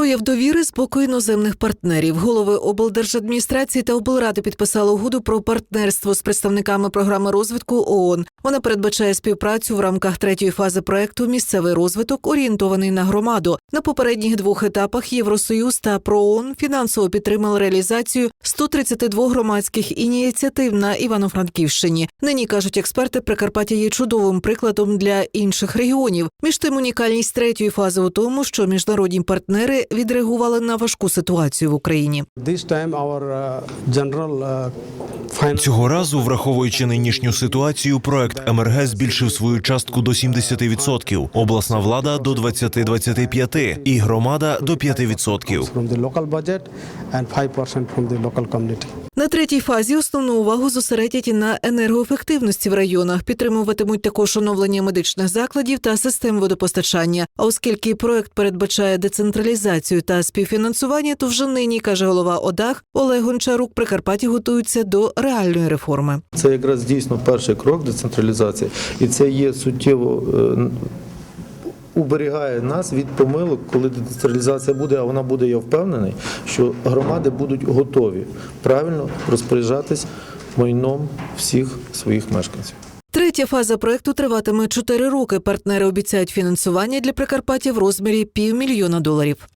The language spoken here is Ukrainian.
Прояв довіри з боку іноземних партнерів. Голови облдержадміністрації та облради підписали угоду про партнерство з представниками програми розвитку ООН. Вона передбачає співпрацю в рамках третьої фази проекту Місцевий розвиток орієнтований на громаду. На попередніх двох етапах Євросоюз та ПРООН фінансово підтримали реалізацію 132 громадських ініціатив на Івано-Франківщині. Нині кажуть експерти, Прикарпаття є чудовим прикладом для інших регіонів. Між тим, унікальність третьої фази у тому, що міжнародні партнери відреагували на важку ситуацію в Україні. Uh, uh, Цього разу, враховуючи нинішню ситуацію, проект МРГ збільшив свою частку до 70%, обласна влада до 20-25% і громада до 5%. From the local budget and 5% from the local community. На третій фазі основну увагу зосередять на енергоефективності в районах. Підтримуватимуть також оновлення медичних закладів та систем водопостачання. А оскільки проект передбачає децентралізацію та співфінансування, то вже нині каже голова ОДАГ Олег Гончарук, Прикарпатті готуються до реальної реформи. Це якраз дійсно перший крок децентралізації, і це є суттєво. Уберігає нас від помилок, коли децентралізація буде, а вона буде, я впевнений, що громади будуть готові правильно розпоряджатись майном всіх своїх мешканців. Третя фаза проекту триватиме чотири роки. Партнери обіцяють фінансування для Прикарпаття в розмірі півмільйона доларів.